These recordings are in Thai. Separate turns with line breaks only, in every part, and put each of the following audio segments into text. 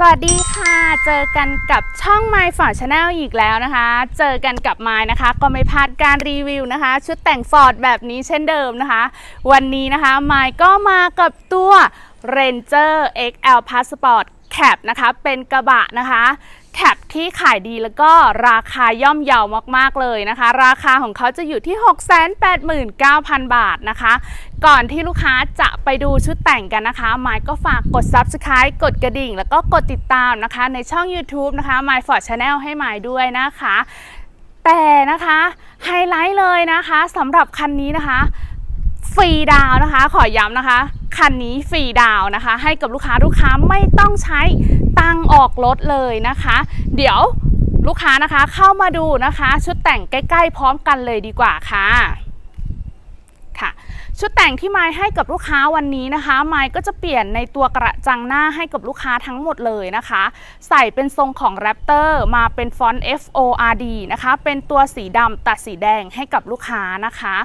สวัสดีค่ะ เจอกันกับช่อง My f o r d Channel อีกแล้วนะคะ เจอกันกับมายนะคะ ก็ไม่พลาดการรีวิวนะคะ ชุดแต่งฟอร์ดแบบนี้เช่นเดิมนะคะ วันนี้นะคะมายก็มากับตัว Ranger XL Passport Cab นะคะ เป็นกระบะนะคะ แคปที่ขายดีแล้วก็ราคาย่อมเยาวมากๆเลยนะคะ ราคาของเขาจะอยู่ที่ 689,000 บาทนะคะ ก่อนที่ลูกค้าจะไปดูชุดแต่งกันนะคะไมค์ก็ฝากกด Subscribe กดกระดิ่ง แล้วก็กดติดตามนะคะ ในช่อง YouTube นะคะ My For Channel ให้ไมค์ด้วยนะคะ แต่นะคะไฮไลท์เลยนะคะสำหรับคันนี้นะคะฟรีดาวนะคะ ขอย้ำนะคะ คันนี้ฟรีดาวนะคะ ให้กับลูกค้าลูกค้าไม่ต้องใช้ ตังออกรถเลยนะคะ เดี๋ยวลูกค้านะคะเข้ามาดูนะคะ ชุดแต่งใกล้ ๆ พร้อมกันเลยดีกว่าค่ะค่ะ ชุดแต่งที่ไม้ให้กับลูกค้าวันนี้นะคะ ไม้ก็จะเปลี่ยนในตัวกระจังหน้าให้กับลูกค้าทั้งหมดเลยนะคะ ใส่เป็นทรงของ Raptor มาเป็นฟอนต์ F O R D นะคะ เป็นตัวสีดำตัดสีแดงให้กับลูกค้านะคะ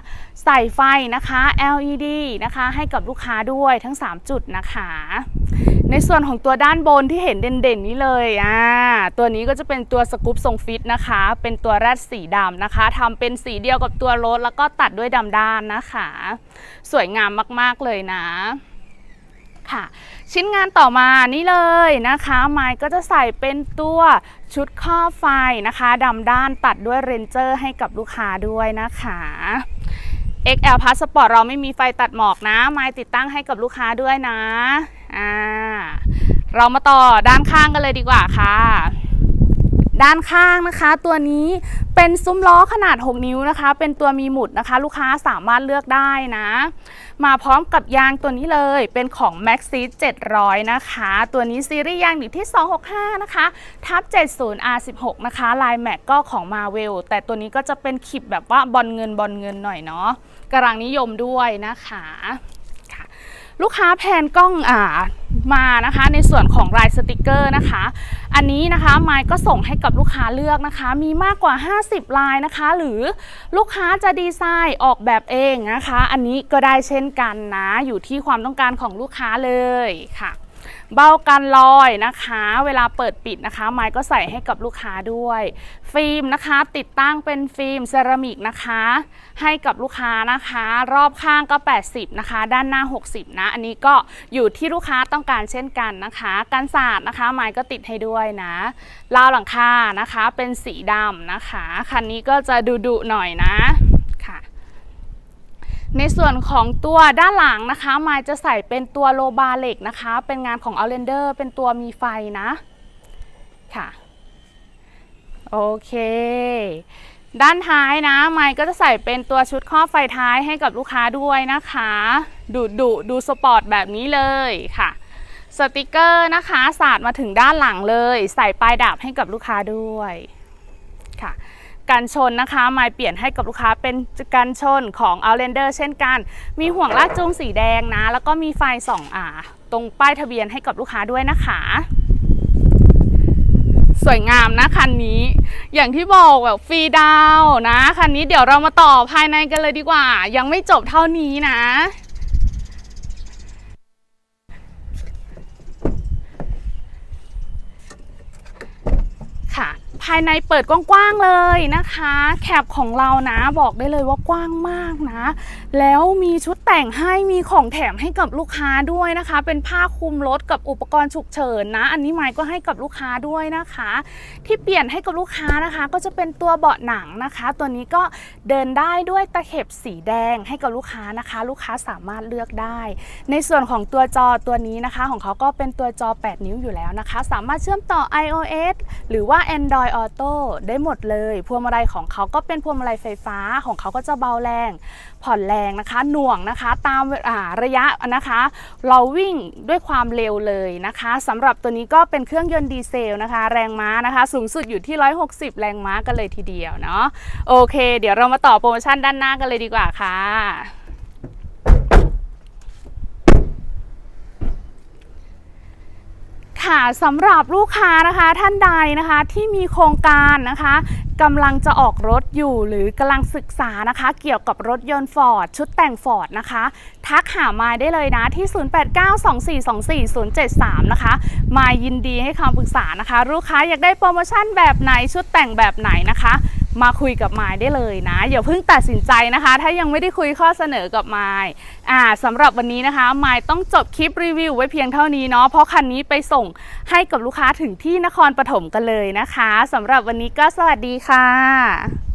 ใส่ไฟนะคะ LED นะคะให้กับลูกค้าด้วยทั้ง 3 จุดนะคะ ในส่วนของตัวด้านบนที่เห็นเด่นๆนี้เลยอ่าตัวนี้ก็จะเป็นตัวสกู๊ปทรงฟิตนะคะ เป็นตัวแรดสีดำนะคะทำเป็นสีเดียวกับตัวรถแล้วก็ตัดด้วยดำด้านนะคะสวยงามมากๆเลยนะค่ะชิ้นงานต่อมานี่เลยนะคะ ไม้ก็จะใส่เป็นตัวชุดครอไฟนะคะดำด้านตัดด้วยเรนเจอร์ให้กับลูกค้าด้วยนะคะ XL Passport เราไม่มีไฟตัดหมอกนะ ไม้ติดตั้งให้กับลูกค้าด้วยนะอ่าเรามาต่อด้านข้างกันเลยดีกว่าค่ะ ด้านข้างนะคะ ตัวนี้เป็นซุ้มล้อขนาด 6 นิ้วนะคะ เป็นตัวมีหมุดนะคะ ลูกค้าสามารถเลือกได้นะ มาพร้อมกับยางตัวนี้เลยเป็นของ Max s e 700 นะคะ ตัวนี้ซีรีส์ยางอยู่ที่ 265 นะคะทับ70 R16 นะคะลายแม็กก็ของ Marvel แต่ตัวนี้ก็จะเป็นขีบแบบว่าบอลเงินบอลเงินหน่อยเนาะกำลังนิยมด้วยนะคะค่ะลูกค้าแพนกล้องอ่ามานะคะในส่วนของลายสติกเกอร์นะคะ อันนี้นะคะไมค์ก็ส่งให้กับลูกค้าเลือกนะคะ มีมากกว่า 50 ลายนะคะ หรือลูกค้าจะดีไซน์ออกแบบเองนะคะ อันนี้ก็ได้เช่นกันนะ อยู่ที่ความต้องการของลูกค้าเลยค่ะ เบ้ากันรอยนะคะ เวลาเปิดปิดนะคะ ไม้ก็ใส่ให้กับลูกค้าด้วย ฟิล์มนะคะ ติดตั้งเป็นฟิล์มเซรามิกนะคะ ให้กับลูกค้านะคะ รอบข้างก็ 80 นะคะ ด้านหน้า 60 นะ อันนี้ก็อยู่ที่ลูกค้าต้องการเช่นกันนะคะกันศาสตร์นะคะ ไม้ก็ติดให้ด้วยนะราวหลังคานะคะ เป็นสีดำนะคะ คันนี้ก็จะดุๆหน่อยนะ ในส่วนของตัวด้านหลังนะคะมายจะใส่เป็นตัวโลบาเหล็กนะคะ เป็นงานของ Outlander เป็นตัวมีไฟนะ ค่ะ โอเค ด้านท้ายนะไมค์ก็จะใส่เป็นตัวชุดครอไฟท้ายให้กับลูกค้าด้วยนะคะ ดูดูดูสปอร์ตแบบนี้เลยค่ะ สติกเกอร์นะคะสาดมาถึงด้านหลังเลย ใส่ปลายดาบให้กับลูกค้าด้วยค่ะ กันชนนะคะไมายเปลี่ยนให้กับลูกค้าเป็นกันชนของ Outlander เช่นกัน มีห่วงลากจูงสีแดงนะ แล้วก็มีไฟส่องอ่าตรงป้ายทะเบียนให้กับลูกค้าด้วยนะคะ สวยงามนะคันนี้ อย่างที่บอกแบบฟรีดาวนะคันนี้เดี๋ยวเรามาต่อภายในกันเลยดีกว่า ยังไม่จบเท่านี้นะ ค่ะ ภายในเปิดกว้างๆเลยนะคะ แคปของเรานะบอกได้เลยว่ากว้างมากนะ แล้วมีชุดแต่งให้มีของแถมให้กับลูกค้าด้วยนะคะ เป็นผ้าคลุมรถกับอุปกรณ์ฉุกเฉินนะ อันนี้ไมค์ก็ให้กับลูกค้าด้วยนะคะ ที่เปลี่ยนให้กับลูกค้านะคะ ก็จะเป็นตัวเบาะหนังนะคะ ตัวนี้ก็เดินได้ด้วยตะเข็บสีแดงให้กับลูกค้านะคะ ลูกค้าสามารถเลือกได้ ในส่วนของตัวจอตัวนี้นะคะ ของเขาก็เป็นตัวจอ 8 นิ้วอยู่แล้วนะคะ สามารถเชื่อมต่อ iOS หรือว่า Android Auto ได้หมดเลยพวงมาลัยของเขาก็เป็นพวงมาลัยไฟฟ้าของเขาก็จะเบาแรง ผ่อนแรงนะคะ หน่วงนะคะ ตามาระยะนะคะ เราวิ่งด้วยความเร็วเลยนะคะสำหรับตัวนี้ก็เป็นเครื่องยนต์ดีเซลนะคะ แรงม้านะคะ สูงสุดอยู่ที่ 160 แรงม้ากันเลยทีเดียวเนาะโอเค เดี๋ยวเรามาต่อโปรโมชั่นด้านหน้ากันเลยดีกว่าค่ะ ค่ะสำหรับลูกค้านะคะท่านใดนะคะที่มีโครงการนะคะกำลังจะออกรถอยู่หรือกำลังศึกษานะคะ เกี่ยวกับรถยนต์ฟอร์ดชุดแต่งฟอร์ดนะคะ ทักหามาได้เลยนะที่ 0892424073 นะคะ มายินดีให้คำปรึกษานะคะ ลูกค้าอยากได้โปรโมชั่นแบบไหนชุดแต่งแบบไหนนะคะ มาคุยกับไม้ได้เลยนะอย่าเพิ่งตัดสินใจนะคะ ถ้ายังไม่ได้คุยข้อเสนอกับไม้อ่าสำหรับวันนี้นะคะไม้ต้องจบคลิปรีวิวไว้เพียงเท่านี้เนาะเพราะคันนี้ไปส่งให้กับลูกค้าถึงที่นครปฐมกันเลยนะคะสำหรับวันนี้ก็สวัสดีค่ะ